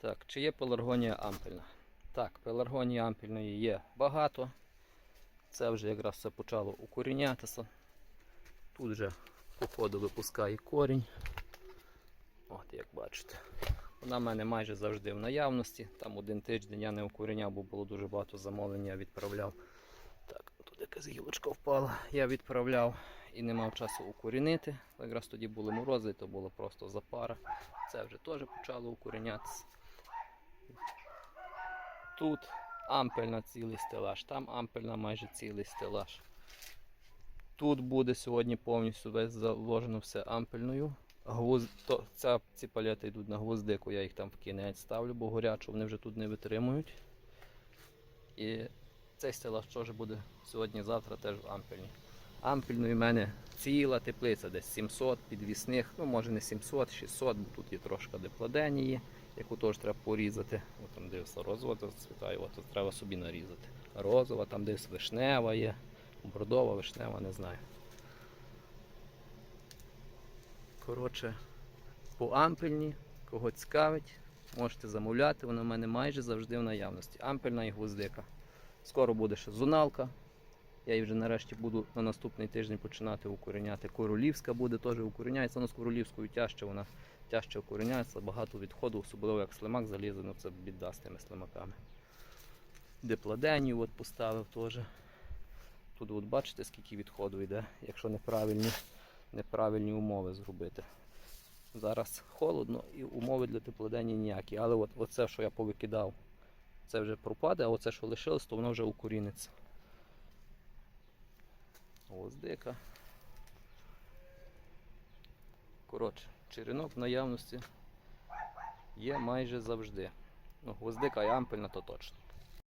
Так, чи є пеларгонія ампельна? Так, пеларгонії ампельної є багато. Це вже якраз все почало укорінятися. Тут вже по ходу випускає корінь. От як бачите. Вона в мене майже завжди в наявності. Там один тиждень я не укоріняв, бо було дуже багато замовлень, я відправляв. Так, тут якась гілочка впала. Я відправляв і не мав часу укорінити. Якраз тоді були морози, то було просто запара. Це вже теж почало укорінятися. Тут ампельна цілий стелаж, там ампельна майже цілий стелаж. Тут буде сьогодні повністю весь заложено все ампельною. Гвоз... То, ця, ці палети йдуть на гвоздику, я їх там в кінець ставлю, бо горячо вони вже тут не витримують. І цей стелаж теж буде сьогодні-завтра теж в ампельні. Ампельної в мене ціла теплиця, десь 700 підвісних, ну може не 700, 600, бо тут є трошки депладенії, яку теж треба порізати. От там дивився розова зацвітає, от треба собі нарізати. Розова, там десь вишнева є, бордова, вишнева, не знаю. Коротше, по ампельні, кого цікавить, можете замовляти, вона в мене майже завжди в наявності. Ампельна і гвоздика. Скоро буде ще зуналка. Я її вже нарешті буду на наступний тиждень починати укореняти. Королівська буде теж укореняється, вона з королівською тяжче, вона тяжче укореняється, багато відходу, особливо як слимак залізе, ну це біда з тими слимаками. Дипладенію от поставив теж. Тут от бачите, скільки відходу йде, якщо неправильні, неправильні умови зробити. Зараз холодно і умови для теплодені ніякі. Але от, оце, що я повикидав, це вже пропаде, а оце, що лишилось, то воно вже укоріниться. Гвоздика. Коротше, черенок в наявності є майже завжди. Ну, гвоздика і ампельна то точно.